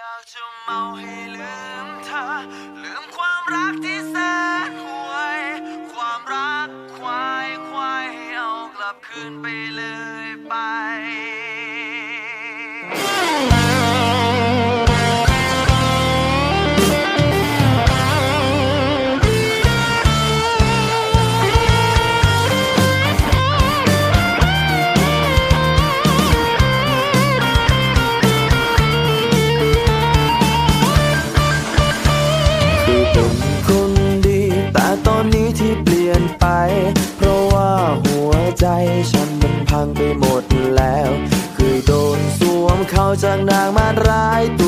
อยากจะเมาให้ลืมเธอ ลืมความรักที่แสนห่วย ความรักควายควายใหเอากลับคืนไปเลย เป็นคนดี แต่ตอนนี้ที่เปลี่ยนไป เพราะว่าหัวใจฉันมันพังไปหมดแล้ว เคยโดนสวมเขาจากนางมารร้ายตัว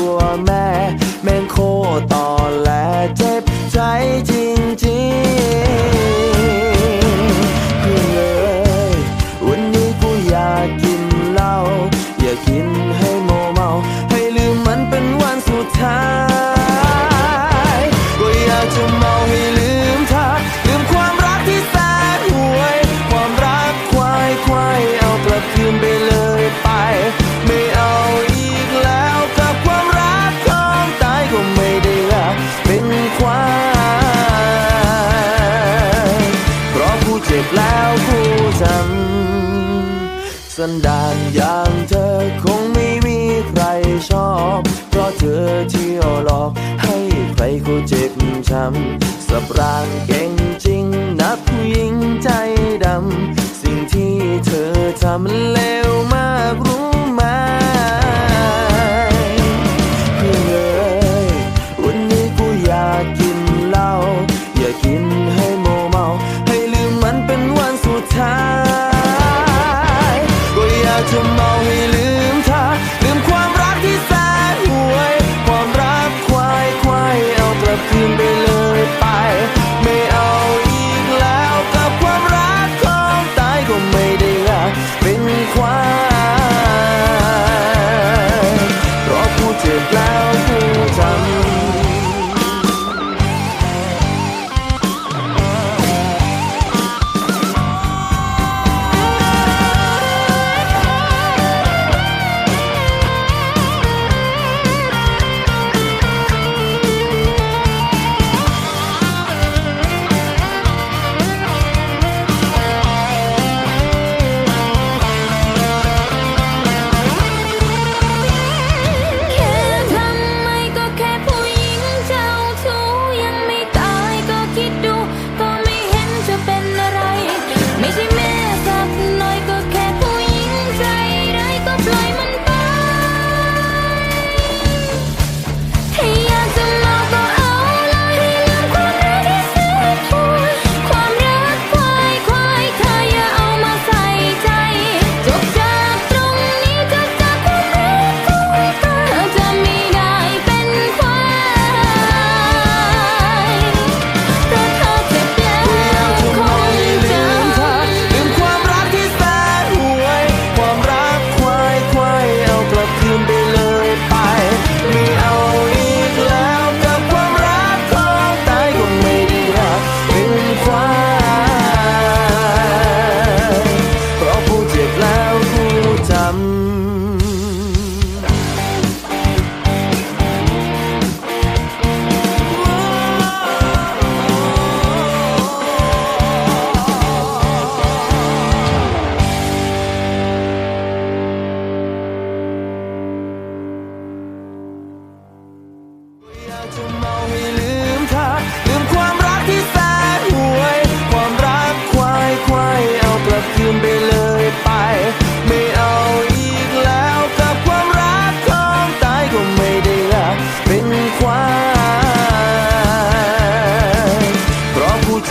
แล้วผู้ทำสันดานอย่างเธอคงไม่มีใครชอบ เพราะเธอเที่ยวหลอกให้ใครเขาเจ็บช้ำสับรางเก่งจริงนับผู้หญิงใจดำ สิ่งที่เธอทำเลว all we lose.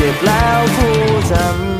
เจ็บแล้วผู้ทำ